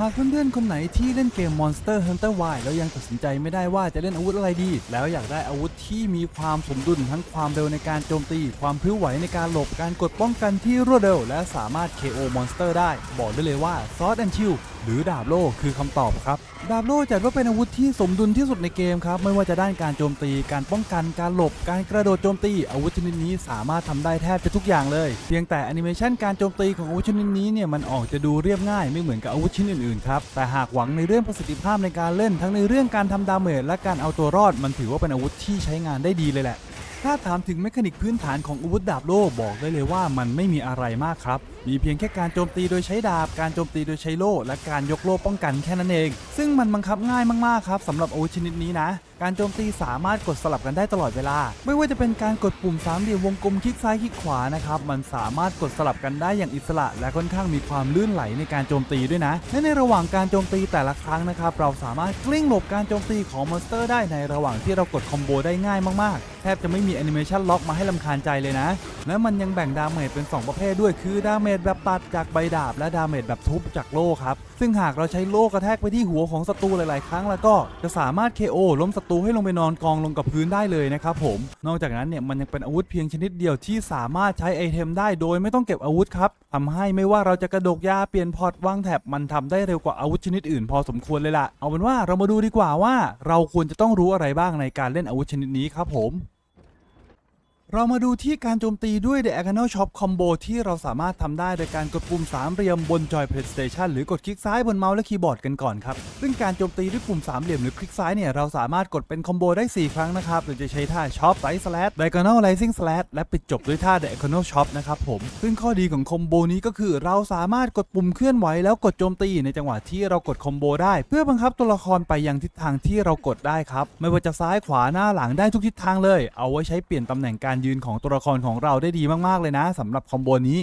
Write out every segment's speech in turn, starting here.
หากเพื่อนๆคนไหนที่เล่นเกม Monster Hunter Wild แล้วยังตัดสินใจไม่ได้ว่าจะเล่นอาวุธอะไรดี แล้วอยากได้อาวุธที่มีความสมดุลทั้งความเร็วในการโจมตี ความพลิ้วไหวในการหลบการกดป้องกันที่รวดเร็ว และสามารถ KO Monster ได้ บอกได้เลยว่า Sword and Shield หรือดาบโล่คือคำตอบครับ ดาบโล่จัดว่าเป็นอาวุธที่สมดุลที่สุดในเกมครับ ไม่ว่าจะด้านการโจมตี การป้องกัน การหลบ การกระโดดโจมตี อาวุธชนิดนี้สามารถทำได้แทบจะทุกอย่างเลย เพียงแต่แอนิเมชันการโจมตีของอาวุธชนิดนี้เนี่ยมันออกจะดูเรียบง่ายไม่เหมือนกับอาวุธชิ้นอื่นๆครับ แต่หากหวังในเรื่องประสิทธิภาพในการเล่นทั้งในเรื่องการทำดาเมจและการเอาตัวรอด มันถือว่าเป็นอาวุธที่ใช้งานได้ดีเลยแหละ ถ้าถามถึงเมคานิกพื้นฐานของอาวุธดาบโล่บอกได้เลยว่ามันไม่มีอะไรมากครับมีเพียงแค่การโจมตีโดยใช้ดาบ การโจมตีโดยใช้โล่ และการยกโล่ป้องกันแค่นั้นเอง ซึ่งมันบังคับง่ายมากๆครับสำหรับโอชนิดนี้นะ การโจมตีสามารถกดสลับกันได้ตลอดเวลา ไม่ว่าจะเป็นการกดปุ่มสามเหลี่ยมวงกลมคลิกซ้ายคลิกขวานะครับมันสามารถกดสลับกันได้อย่างอิสระ และค่อนข้างมีความลื่นไหลในการโจมตีด้วยนะและในระหว่างการโจมตีแต่ละครั้งนะครับเราสามารถกลิ้งหลบการโจมตีของมอนสเตอร์ได้ในระหว่างที่เรากดคอมโบได้ง่ายมากๆ แทบจะไม่มีแอนิเมชันล็อกมาให้ลำคาญใจเลยนะ และมันยังแบ่งดาเมจเป็น 2 ประเภทด้วยคือดาเมจแบบตัดจากใบดาบ และดาเมจแบบทุบจากโล่ครับ ซึ่งหากเราใช้โล่กระแทกไปที่หัวของศัตรูหลาย ๆ ครั้งแล้วก็จะสามารถ KO ล้มศัตรูให้ลงไปนอนกองลงกับพื้นได้เลยนะครับผม นอกจากนั้นเนี่ยมันยังเป็นอาวุธเพียงชนิดเดียวที่สามารถใช้ไอเทมได้โดยไม่ต้องเก็บอาวุธครับทำให้ไม่ว่าเราจะกระโดกยาเปลี่ยนพอร์ตวางแถบมันทำได้เร็วกว่าอาวุธชนิดอื่นพอสมควรเลยล่ะเอาเป็นว่าเรามาดูดีกว่าว่า เราควรจะต้องรู้อะไรบ้างในการเล่นอาวุธชนิดนี้ครับผม เรามาดูที่การโจมตีด้วย Diagonal Chop Combo ที่เราสามารถทำได้โดยการกดปุ่มสามเหลี่ยมบนจอย PlayStation หรือกดคลิกซ้ายบนเมาส์และคีย์บอร์ดกันก่อนครับ ซึ่งการโจมตีด้วยปุ่มสามเหลี่ยมหรือคลิกซ้ายเนี่ยเราสามารถกดเป็นคอมโบได้ 4 ครั้งนะครับโดยจะใช้ท่า Chop Right Slash Diagonal Rising Slash และปิดจบด้วยท่า Diagonal Chop นะครับผม ซึ่งข้อดีของคอมโบนี้ก็คือ เราสามารถกดปุ่มเคลื่อนไหวแล้วกดโจมตีในจังหวะที่เรากดคอมโบได้ เพื่อบังคับตัวละครไปยังทิศทางที่เรากดได้ครับไม่ว่าจะซ้ายขวาหน้าหลังได้ทุกทิศทางเลย เอาไว้ใช้เปลี่ยนตำแหน่งการยืนของตัวละครของเราได้ดีมากๆเลยนะสำหรับคอมโบนี้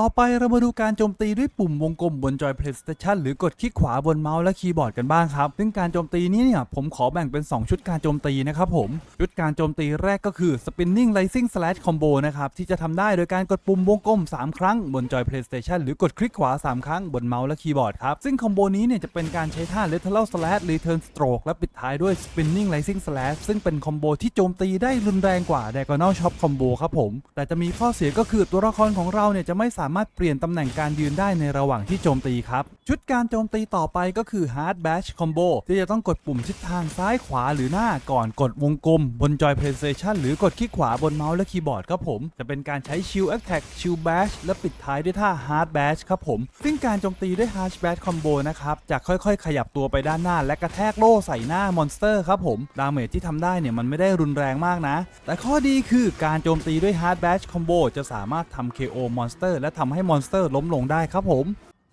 ต่อไปเรามาดูการโจมตีด้วยปุ่มวงกลมบนจอย PlayStation หรือกดคลิกขวาบนเมาส์และคีย์บอร์ดกันบ้างครับ ซึ่งการโจมตีนี้เนี่ยผมขอแบ่งเป็น 2 ชุดการโจมตีนะครับผม ชุดการโจมตีแรกก็คือ Spinning Rising Slash Combo นะครับ ที่จะทำได้โดยการกดปุ่มวงกลม 3 ครั้งบนจอย PlayStation หรือกดคลิกขวา 3 ครั้งบนเมาส์และคีย์บอร์ดครับ ซึ่งคอมโบนี้เนี่ยจะเป็นการใช้ท่า Lateral Slash Return Stroke และปิดท้ายด้วย Spinning Rising Slash ซึ่งเป็นคอมโบที่โจมตีได้รุนแรงกว่า Diagonal Chop Combo ครับผมแต่จะมีข้อเสียก็คือตัวละครของเราเนี่ยจะไม่สาามารถเปลี่ยนตำแหน่งการยืนได้ในระหว่างที่โจมตีครับ ชุดการโจมตีต่อไปก็คือ Hard Bash Combo ที่จะต้องกดปุ่มทิศทางซ้ายขวาหรือหน้าก่อนกดวงกลม บนจอย PlayStation หรือกดคลิกขวาบนเมาส์และคีย์บอร์ดครับผม จะเป็นการใช้ Shield Attack Shield Bash และปิดท้ายด้วยท่า Hard Bash ครับผม ซึ่งการโจมตีด้วย Hard Bash Combo นะครับจะค่อยๆ ขยับตัวไปด้านหน้า และกระแทกโล่ใส่หน้ามอนสเตอร์ครับผมดาเมจที่ทำได้เนี่ยมันไม่ได้รุนแรงมากนะ แต่ข้อดีคือการโจมตีด้วย Hard Bash Combo จะสามารถทำ KO มอนสเตอร์และทำให้มอนสเตอร์ล้มลงได้ครับผม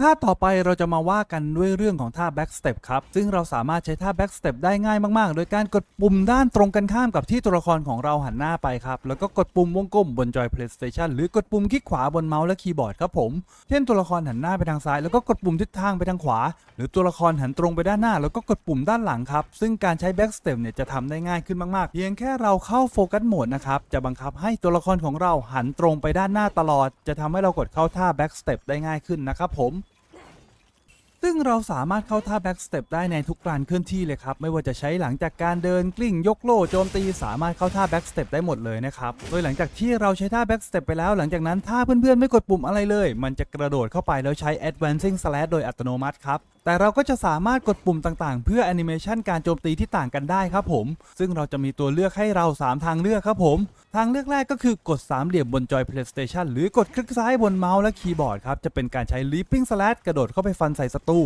ท่าต่อไปเราจะมาว่ากันด้วยเรื่องของท่า back step ครับ ซึ่งเราสามารถใช้ท่า back step ได้ง่ายมาก ๆ โดยการกดปุ่มด้านตรงกันข้ามกับที่ตัวละครของเราหันหน้าไปครับ แล้วก็กดปุ่มวงกลมบนจอย PlayStation หรือกดปุ่มคลิกขวาบนเมาส์และคีย์บอร์ดครับผม เช่นตัวละครหันหน้าไปทางซ้าย แล้วก็กดปุ่มทิศทางไปทางขวา หรือตัวละครหันตรงไปด้านหน้า แล้วก็กดปุ่มด้านหลังครับ ซึ่งการใช้ back step เนี่ยจะทำได้ง่ายขึ้นมาก ๆ เพียงแค่เราเข้าโฟกัสโหมดนะครับ จะบังคับให้ตัวละครของเราหันตรงไปด้านหน้าตลอด จะทำให้เรากดเข้าท่า back step ได้ง่ายขึ้นนะครับผม ซึ่งเราสามารถเข้าท่า back step ได้ในทุกการเคลื่อนที่เลยครับ ไม่ว่าจะใช้หลังจากการเดินกลิ้งยกโล่โจมตีสามารถเข้าท่า back step ได้หมดเลยนะครับ โดยหลังจากที่เราใช้ท่า back step ไปแล้ว หลังจากนั้นถ้าเพื่อนๆไม่กดปุ่มอะไรเลย มันจะกระโดดเข้าไปแล้วใช้ advancing slash โดยอัตโนมัติครับแต่เราก็จะสามารถกดปุ่มต่างๆ เพื่อแอนิเมชันการโจมตีที่ต่างกันได้ครับผม ซึ่งเราจะมีตัวเลือกให้เรา 3 ทางเลือกครับผม ทางเลือกแรกก็คือกดสามเหลี่ยมบนจอย PlayStation หรือกดคลิกซ้ายบนเมาส์และคีย์บอร์ดครับ จะเป็นการใช้ Leaping Slash กระโดดเข้าไปฟันใส่ศัตรู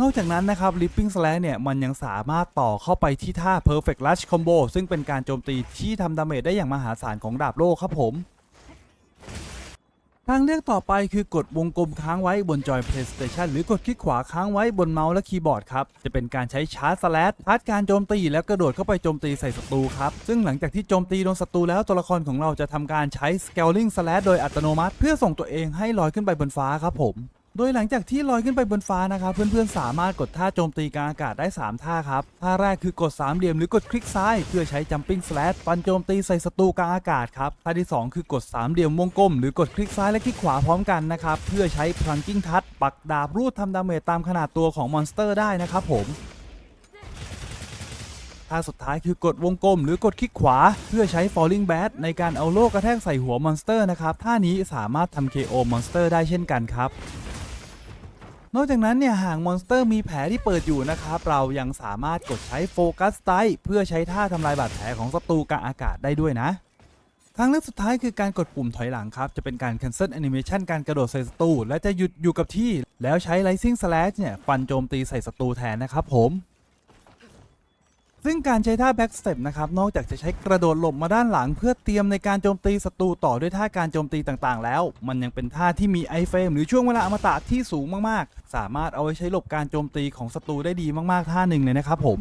นอกจากนั้นนะครับ Leaping Slash เนี่ย มันยังสามารถต่อเข้าไปที่ท่า Perfect Rush Combo ซึ่งเป็นการโจมตีที่ทำดาเมจได้อย่างมหาศาลของดาบโล่ครับผม ทางเลือกต่อไปคือกดวงกลมค้างไว้บนจอย PlayStation หรือกดคลิกขวาค้างไว้บนเมาส์และคีย์บอร์ดครับ จะเป็นการใช้ชาร์จสแลชชาร์จการโจมตีแล้วกระโดดเข้าไปโจมตีใส่ศัตรูครับ ซึ่งหลังจากที่โจมตีโดนศัตรูแล้วตัวละครของเราจะทำการใช้ Scaling Slash โดยอัตโนมัติ เพื่อส่งตัวเองให้ลอยขึ้นไปบนฟ้าครับผม โดยหลังจากที่ลอยขึ้นไปบนฟ้านะครับ เพื่อนๆสามารถกดท่าโจมตีกลางอากาศได้ 3 ท่าครับ ท่าแรกคือกดสามเหลี่ยมหรือกดคลิกซ้าย เพื่อใช้ jumping slash ฟันโจมตีใส่ศัตรูกลางอากาศครับ ท่าที่ 2 คือกดสามเหลี่ยมวงกลมหรือกดคลิกซ้ายและคลิกขวาพร้อมกันนะครับเพื่อใช้ plunging touch ปักดาบรูดทำดาเมจตามขนาดตัวของมอนสเตอร์ได้นะครับผมท่าสุดท้ายคือกดวงกลมหรือกดคลิกขวา เพื่อใช้ falling bat ในการเอาโล่กระแทกใส่หัวมอนสเตอร์นะครับ ท่านี้สามารถทำ KO มอนสเตอร์ได้เช่นกันครับ นอกจากนั้นเนี่ยหางมอนสเตอร์มีแผลที่เปิดอยู่นะครับเรายังสามารถกดใช้โฟกัสไตเพื่อใช้ท่าทำลายบาดแผลของศัตรูกลางอากาศได้ด้วยนะทางเลือกสุดท้ายคือการกดปุ่มถอยหลังครับ จะเป็นการ cancel animation การกระโดดใส่ศัตรูและจะหยุดอยู่กับที่ แล้วใช้ rising slash เนี่ย ฟันโจมตีใส่ศัตรูแทนนะครับผม ซึ่งการใช้ท่า back step นะครับนอกจากจะใช้กระโดดหลบมาด้านหลัง เพื่อเตรียมในการโจมตีศัตรูต่อด้วยท่าการโจมตีต่างๆ แล้ว มันยังเป็นท่าที่มีไอเฟรมหรือช่วงเวลาอมตะที่สูงมากๆ สามารถเอาไว้ใช้หลบการโจมตีของศัตรูได้ดีมากๆ ท่าหนึ่งเลยนะครับผม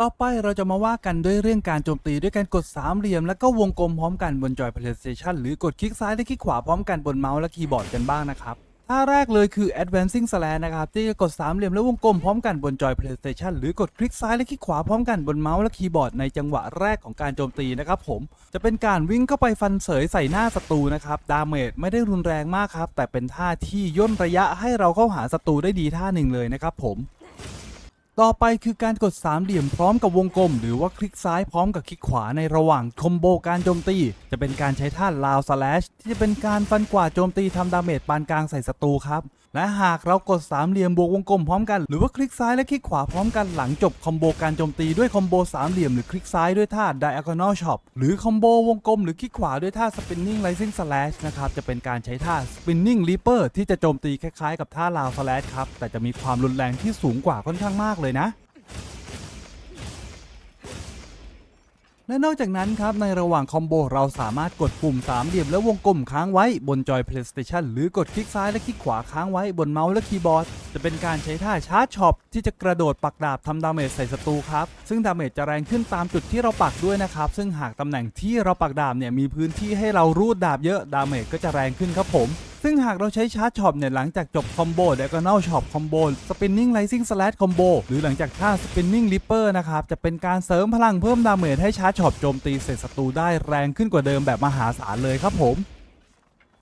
ต่อไปเราจะมาว่ากันด้วยเรื่องการโจมตีด้วยการกดสามเหลี่ยม แล้วก็วงกลมพร้อมกันบนจอย PlayStation หรือกดคลิกซ้ายและคลิกขวาพร้อมกันบนเมาส์และคีย์บอร์ดกันบ้างนะครับ ท่าแรกเลยคือ advancing slash นะครับ ที่จะกดสามเหลี่ยมและวงกลมพร้อมกันบนจอย PlayStation หรือกดคลิกซ้ายและคลิกขวาพร้อมกันบนเมาส์และคีย์บอร์ดในจังหวะแรกของการโจมตีนะครับผมจะเป็นการวิ่งเข้าไปฟันเสยใส่หน้าศัตรูนะครับดาเมจไม่ได้รุนแรงมากครับแต่เป็นท่าที่ย่นระยะให้เราเข้าหาศัตรูได้ดีท่าหนึ่งเลยนะครับผม ต่อไปคือการกดสามเหลี่ยมพร้อมกับวงกลม หรือว่าคลิกซ้ายพร้อมกับคลิกขวาในระหว่างคอมโบการโจมตี จะเป็นการใช้ท่าลาวสแลชที่จะเป็นการฟันกว่าโจมตีทำดาเมจปานกลางใส่ศัตรูครับและหากเรากดสามเหลี่ยมบวกวงกลมพร้อมกัน หรือว่าคลิกซ้ายและคลิกขวาพร้อมกันหลังจบคอมโบการโจมตีด้วยคอมโบสามเหลี่ยมหรือคลิกซ้ายด้วยท่า diagonal chop หรือคอมโบวงกลมหรือคลิกขวาด้วยท่า spinning rising slash นะครับ จะเป็นการใช้ท่า spinning reaper ที่จะโจมตีคล้ายๆ กับท่าลาว slash ครับ แต่จะมีความรุนแรงที่สูงกว่าค่อนข้างมากเลยนะ และนอกจากนั้นครับ ในระหว่างคอมโบเราสามารถกดปุ่มสามเหลี่ยมและวงกลมค้างไว้บนจอย PlayStation หรือกดคลิกซ้ายและคลิกขวาค้างไว้บนเมาส์และคีย์บอร์ด จะเป็นการใช้ท่าชาร์จช็อปที่จะกระโดดปักดาบทำดาเมจใส่ศัตรูครับ ซึ่งดาเมจจะแรงขึ้นตามจุดที่เราปักด้วยนะครับ ซึ่งหากตำแหน่งที่เราปักดาบเนี่ยมีพื้นที่ให้เรารูดดาบเยอะดาเมจก็จะแรงขึ้นครับผมซึ่งหากเราใช้ชาร์จช็อปเนี่ยหลังจากจบคอมโบเดกอนอลช็อปคอมโบสปินนิ่งไลซิ่งสลัดคอมโบหรือหลังจากท่าสปินนิ่งลิปเปอร์นะครับจะเป็นการเสริมพลังเพิ่มดาเมจให้ชาร์จช็อปโจมตีเสร็จศัตรูได้แรงขึ้นกว่าเดิมแบบมหาศาลเลยครับผม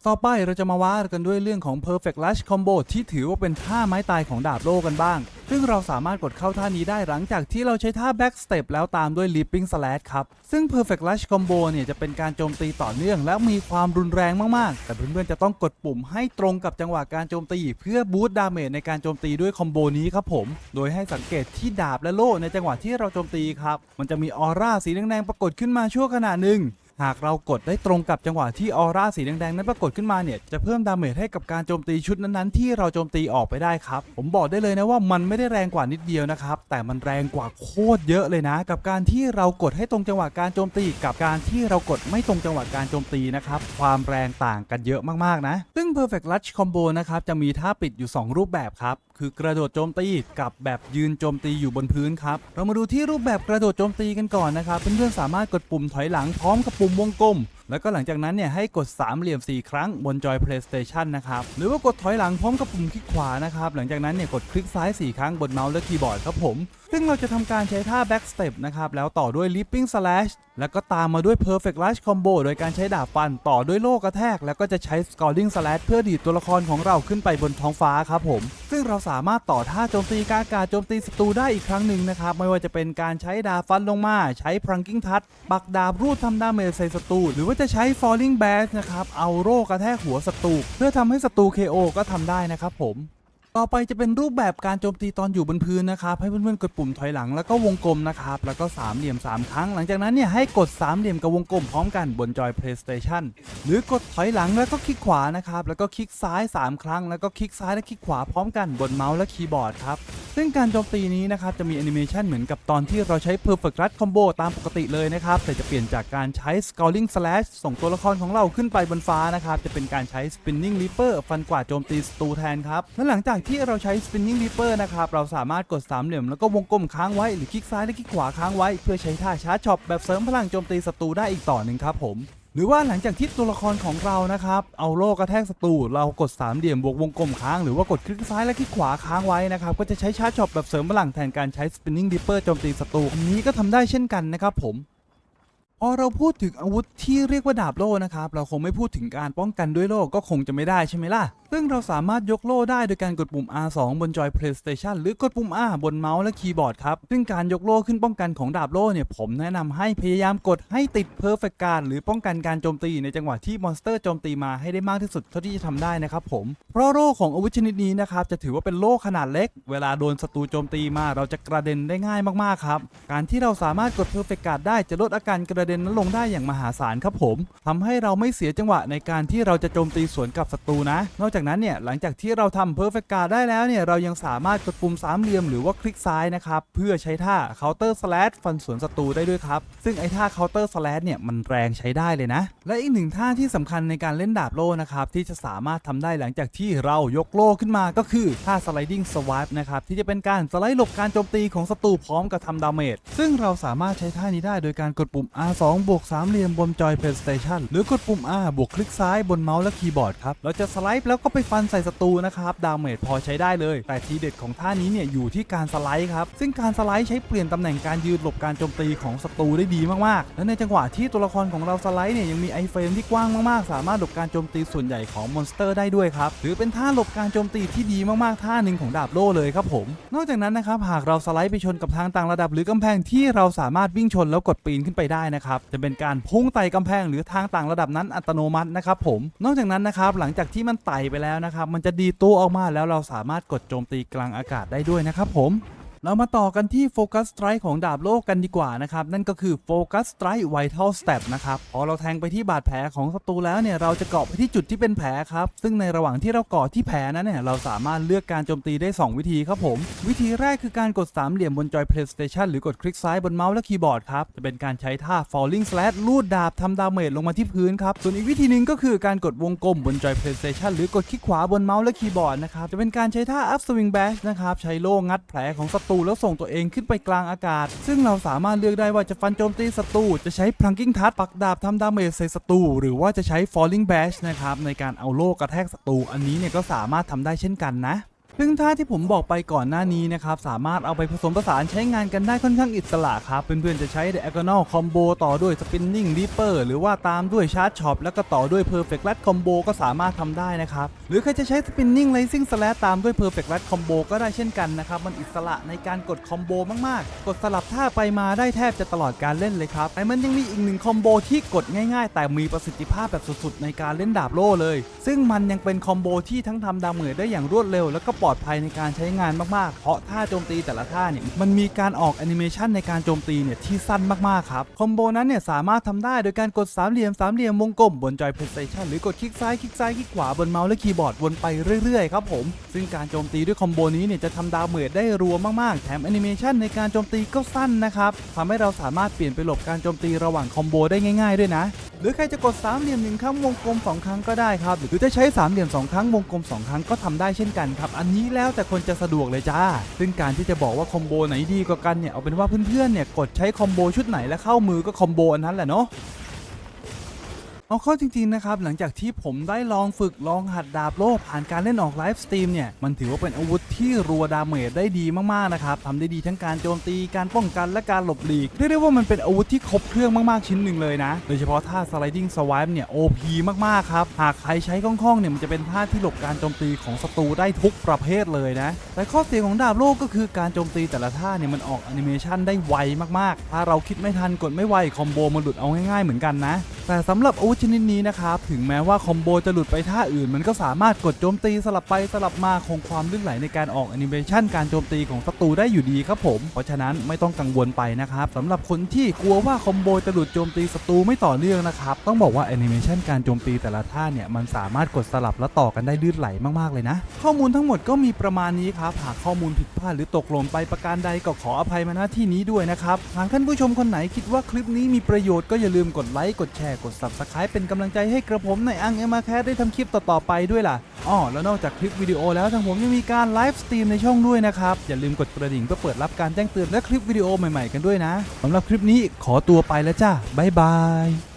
ต่อไปเราจะมาว่ากันด้วยเรื่องของ perfect rush combo ที่ถือว่าเป็นท่าไม้ตายของดาบโล่กันบ้าง ซึ่งเราสามารถกดเข้าท่านี้ได้หลังจากที่เราใช้ท่า back step แล้วตามด้วย leaping slash ครับ ซึ่ง perfect rush combo เนี่ยจะเป็นการโจมตีต่อเนื่อง และมีความรุนแรงมาก ๆ แต่เพื่อนๆจะต้องกดปุ่มให้ตรงกับจังหวะการโจมตี เพื่อบูสต์ดาเมจในการโจมตีด้วยคอมโบนี้ครับผม โดยให้สังเกตที่ดาบและโล่ในจังหวะที่เราโจมตีครับ มันจะมีออร่าสีแดงๆปรากฏขึ้นมาชั่วขณะหนึ่ง หากเรากดได้ตรงกับจังหวะที่ออร่าสีแดงๆนั้นปรากฏขึ้นมาเนี่ยจะเพิ่มดาเมจให้กับการโจมตีชุดนั้นๆที่เราโจมตีออกไปได้ครับ ผมบอกได้เลยนะว่ามันไม่ได้แรงกว่านิดเดียวนะครับแต่มันแรงกว่าโคตรเยอะเลยนะ กับการที่เรากดให้ตรงจังหวะการโจมตี กับการที่เรากดไม่ตรงจังหวะการโจมตีนะครับความแรงต่างกันเยอะมากๆนะ ซึ่ง perfect rush combo นะครับจะมีท่าปิดอยู่ 2 รูปแบบครับ คือกระโดดโจมตีกับแบบยืนโจมตีอยู่บนพื้นครับ เรามาดูที่รูปแบบกระโดดโจมตีกันก่อนนะครับ เพื่อนๆสามารถกดปุ่มถอยหลังพร้อมกับปุ่มวงกลม แล้วก็หลังจากนั้นเนี่ยให้กดสามเหลี่ยม 4 ครั้งบนจอย PlayStation นะครับ หรือว่ากดถอยหลังพร้อมกับปุ่มคลิกขวานะครับ หลังจากนั้นเนี่ยกดคลิกซ้าย 4 ครั้งบนเมาส์และคีย์บอร์ดครับผมซึ่งเราจะทำการใช้ท่า back step นะครับ แล้วต่อด้วย leaping slash แล้วก็ตามมาด้วย perfect rush combo โดยการใช้ดาบฟันต่อด้วยโล่กระแทก แล้วก็จะใช้ scoring slash เพื่อดีดตัวละครของเราขึ้นไปบนท้องฟ้าครับผม ซึ่งเราสามารถต่อท่าโจมตีกางอากาโจมตีศัตรูได้อีกครั้งหนึ่งนะครับ ไม่ว่าจะเป็นการใช้ดาบฟันลงมา ใช้ plunging touch ปักดาบรูดทำดาเมจใส่ศัตรูหรือว่าจะใช้ falling bash นะครับเอาโล่กระแทกหัวศัตรูเพื่อทำให้ศัตรู KO ก็ทำได้นะครับผม ต่อไปจะเป็นรูปแบบการโจมตีตอนอยู่บนพื้นนะครับ ให้เพื่อนๆกดปุ่มถอยหลังแล้วก็วงกลมนะครับ แล้วก็สามเหลี่ยม 3 ครั้ง หลังจากนั้นเนี่ยให้กดสามเหลี่ยมกับวงกลมพร้อมกันบนจอย PlayStation หรือกดถอยหลังแล้วก็คลิกขวานะครับ แล้วก็คลิกซ้าย 3 ครั้ง แล้วก็คลิกซ้ายและคลิกขวาพร้อมกันบนเมาส์และคีย์บอร์ดครับ ซึ่งการโจมตีนี้นะครับจะมีแอนิเมชันเหมือนกับตอนที่เราใช้ Perfect Rush Combo ตามปกติเลยนะครับแต่จะเปลี่ยนจากการใช้ Scrolling Slash ส่งตัวละครของเราขึ้นไปบนฟ้านะครับจะเป็นการใช้ Spinning Reaper ฟันกวาโจมตีศัตรูแทนครับและหลังจากที่เราใช้ Spinning Reaper นะครับ เราสามารถกดสามเหลี่ยมแล้วก็วงกลมค้างไว้หรือคลิกซ้ายและคลิกขวาค้างไว้ เพื่อใช้ท่าชาร์จช็อปแบบเสริมพลังโจมตีศัตรูได้อีกต่อหนึ่งครับผมหรือว่าหลังจากที่ตัวละครของเรานะครับ เอาโล่กระแทกศัตรูเรากดสามเหลี่ยมบวกวงกลมค้าง หรือว่ากดคลิกซ้ายและคลิกขวาค้างไว้นะครับ ก็จะใช้ชาร์จช็อปแบบเสริมพลังแทนการใช้ spinning dipper โจมตีศัตรูอันนี้ก็ทำได้เช่นกันนะครับผมพอเราพูดถึงอาวุธที่เรียกว่าดาบโล่นะครับ เราคงไม่พูดถึงการป้องกันด้วยโล่ก็คงจะไม่ได้ใช่ไหมล่ะซึ่งเราสามารถยกโล่ได้โดยการกดปุ่ม R2 บนจอย PlayStation หรือกดปุ่ม R บนเมาส์และคีย์บอร์ดครับ ซึ่งการยกโล่ขึ้นป้องกันของดาบโล่เนี่ย ผมแนะนำให้พยายามกดให้ติด Perfect Guard หรือป้องกันการโจมตีในจังหวะที่มอนสเตอร์โจมตีมาให้ได้มากที่สุดเท่าที่จะทำได้นะครับผม เพราะโล่ของอาวุธชนิดนี้นะครับจะถือว่าเป็นโล่ขนาดเล็ก เวลาโดนศัตรูโจมตีมาเราจะกระเด็นได้ง่ายมากๆครับ การที่เราสามารถกด Perfect Guard ได้จะลดอาการกระเด็นนั้นลงได้อย่างมหาศาลครับผมทำให้เราไม่เสียจังหวะในการที่เราจะโจมตีสวนกับศัตรูนะ นอกจากากนั้นเนี่ยหลังจากที่เราทำ Perfect Guard ได้แล้วเนี่ยเรายังสามารถกดปุ่มสามเหลี่ยมหรือว่าคลิกซ้ายนะครับเพื่อใช้ท่า Counter Slash ฟันสวนศัตรูได้ด้วยครับ ซึ่งไอ้ท่า Counter Slash เนี่ยมันแรงใช้ได้เลยนะ และอีกหนึ่งท่าที่สำคัญในการเล่นดาบโล่นะครับที่จะสามารถทำได้หลังจากที่เรายกโล่ขึ้นมาก็คือท่า Sliding Swipe นะครับที่จะเป็นการสไลด์หลบการโจมตีของศัตรูพร้อมกับทำดาเมจซึ่งเราสามารถใช้ท่านี้ได้โดยการกดปุ่ม R2 บวกสามเหลี่ยมบนจอย PlayStation หรือกดปุ่ม R บวกคลิกซ้ายบนเมาส์และคีย์บอร์ดครับเราจะสไลด์แล้วก็็ไปฟันใส่ศัตรูนะครับ ดาเมจพอใช้ได้เลย แต่ทีเด็ดของท่านี้เนี่ยอยู่ที่การสไลด์ครับ ซึ่งการสไลด์ใช้เปลี่ยนตำแหน่งการยืนหลบการโจมตีของศัตรูได้ดีมากๆ และในจังหวะที่ตัวละครของเราสไลด์เนี่ยยังมีไอเฟรมที่กว้างมากๆ สามารถหลบการโจมตีส่วนใหญ่ของมอนสเตอร์ได้ด้วยครับ หรือเป็นท่าหลบการโจมตีที่ดีมากๆ ท่าหนึ่งของดาบโล่เลยครับผม นอกจากนั้นนะครับหากเราสไลด์ไปชนกับทางต่างระดับหรือกำแพงที่เราสามารถวิ่งชนแล้วกดปีนขึ้นไปได้นะครับจะเป็นการพุ่งไต่กำแพงหรือทางต่างระดับนั้นอัตโนมัตินะครับผมนอกจากนั้นนะครับหลังจากที่มันไต่ไปแล้วนะครับ มันจะดีตู้ออกมาแล้วเราสามารถกดโจมตีกลางอากาศได้ด้วยนะครับผม เรามาต่อกันที่โฟกัสไ i ร์ของดาบโลกกันดีกว่านะครับ นั่นก็คือโฟกัส s t ไ i ร์ Vital Step นะครับพอเราแทงไปที่บาดแผลของศัตรูแล้วเนี่ยเราจะเกาะไปที่จุดที่เป็นแผลครับ ซึ่งในระหว่างที่เราเกาะที่แผลนั้นเนี่ยเราสามารถเลือกการโจมตีได้ 2 วิธีครับผม วิธีแรกคือการกดสามเหลี่ยมบนจอย PlayStation หรือกดคลิกซ้ายบนเมาส์และคีย์บอร์ดครับจะเป็นการใช้ท่า Falling Slash ลูดดาบทำดาเมจลงมาที่พื้นครับส่วนอีกวิธีหนึ่งก็คือการกดวงกลมบนจอย PlayStation หรือกดคลิกขวาบนเมาส์และคีย์บอร์ดนะครับจะเป็นการใช้ท่า Up Swing Bash นะครับใช้โล่งัดแผลของศัตรูแล้วส่งตัวเองขึ้นไปกลางอากาศ ซึ่งเราสามารถเลือกได้ว่าจะฟันโจมตีศัตรูจะใช้พลังกิ้งทัตปักดาบทำดาเมจใส่ศัตรูหรือว่าจะใช้ Falling Bash นะครับในการเอาโล่กระแทกศัตรูอันนี้เนี่ยก็สามารถทำได้เช่นกันนะ ซึ่งท่าที่ผมบอกไปก่อนหน้านี้นะครับ สามารถเอาไปผสมผสานใช้งานกันได้ค่อนข้างอิสระครับ เพื่อนๆ จะใช้ Diagonal Combo ต่อด้วย Spinning Reaper หรือว่าตามด้วย Charge Chop แล้วก็ต่อด้วย Perfect Lat Combo ก็สามารถทำได้นะครับ หรือใครจะใช้ Spinning Rising Slash ตามด้วย Perfect Lat Combo ก็ได้เช่นกันนะครับ มันอิสระในการกดคอมโบมากๆ กดสลับท่าไปมาได้แทบจะตลอดการเล่นเลยครับแต่มันยังมีอีกหนึ่งคอมโบที่กดง่ายๆ แต่มีประสิทธิภาพแบบสุดๆ ในการเล่นดาบโล่เลย ซึ่งมันยังเป็นคอมโบที่ทั้งทำดาเมจได้อย่างรวดเร็วแล้วก็ปลอดภัยในการใช้งานมากๆ เพราะท่าโจมตีแต่ละท่าเนี่ยมันมีการออกแอนิเมชันในการโจมตีเนี่ยที่สั้นมากๆครับคอมโบนั้นเนี่ยสามารถทำได้โดยการกดสามเหลี่ยมสามเหลี่ยมวงกลมบนจอย PlayStation หรือกดคลิกซ้ายคลิกซ้ายคลิกขวาบนเมาส์และคีย์บอร์ดวนไปเรื่อยๆครับผมซึ่งการโจมตีด้วยคอมโบนี้เนี่ยจะทำดาเมจได้รัวมากๆแถมแอนิเมชันในการโจมตีก็สั้นนะครับทำให้เราสามารถเปลี่ยนไปหลบการโจมตีระหว่างคอมโบได้ง่าย ๆด้วยนะหรือใครจะกดสามเหลี่ยมหนึ่งครั้งวงกลมสองครั้งก็ได้ครับ หรือจะใช้สามเหลี่ยมสองครั้งวงกลมสองครั้งก็ทำได้เช่นกันครับ อันนี้ี้แล้วแต่คนจะสะดวกเลยจ้า ซึ่งการที่จะบอกว่าคอมโบไหนดีกว่ากันเนี่ยเอาเป็นว่าเพื่อนๆเนี่ยกดใช้คอมโบชุดไหนแล้วเข้ามือก็คอมโบอันนั้นแหละเนาะ เอาเข้าจริงๆนะครับหลังจากที่ผมได้ลองฝึกลองหัดดาบโล่ผ่านการเล่นออกไลฟ์สตรีมเนี่ยมันถือว่าเป็นอาวุธที่รัวดาเมจได้ดีมากๆนะครับทำได้ดีทั้งการโจมตีการป้องกันและการหลบหลีกเรียกได้ว่ามันเป็นอาวุธที่ครบเครื่องมากๆชิ้นหนึ่งเลยนะ โดยเฉพาะท่า sliding swipe เนี่ย OP มากๆครับหากใครใช้คล่องๆเนี่ยมันจะเป็นท่าที่หลบการโจมตีของศัตรูได้ทุกประเภทเลยนะแต่ข้อเสียของดาบโล่ก็คือการโจมตีแต่ละท่าเนี่ยมันออกแอนิเมชันได้ไวมากๆ ถ้าเราคิดไม่ทันกดไม่ไวคอมโบมันหลุดเอาง่ายๆเหมือนกันนะ แต่สำหรับอาวุธชนิดนี้นะครับถึงแม้ว่าคอมโบจะหลุดไปท่าอื่น มันก็สามารถกดโจมตีสลับไปสลับมาคงความลื่นไหลในการออกแอนิเมชันการโจมตีของศัตรูได้อยู่ดีครับผม เพราะฉะนั้นไม่ต้องกังวลไปนะครับสำหรับคนที่กลัวว่าคอมโบจะหลุดโจมตีศัตรูไม่ต่อเนื่องนะครับต้องบอกว่าแอนิเมชันการโจมตีแต่ละท่าเนี่ยมันสามารถกดสลับและต่อกันได้ลื่นไหลมากๆเลยนะ ข้อมูลทั้งหมดก็มีประมาณนี้ครับหากข้อมูลผิดพลาดหรือตกหล่นไปประการใดก็ขออภัยมาณที่นี้ด้วยนะครับหากท่านผู้ชมคนไหนคิดว่าคลิปนี้มีประโยชน์ก็อย่าลืมกดไลค์กดแชร์กด subscribe เป็นกำลังใจให้กระผมในอังเอมาแคได้ทำคลิปต่อๆไปด้วยล่ะอ๋อแล้วนอกจากคลิปวิดีโอแล้วทางผมยังมีการไลฟ์สตรีมในช่องด้วยนะครับ อย่าลืมกดกระดิ่งเพื่อเปิดรับการแจ้งเตือนและคลิปวิดีโอใหม่ๆกันด้วยนะสำหรับคลิปนี้ขอตัวไปแล้วจ้าบ๊ายบาย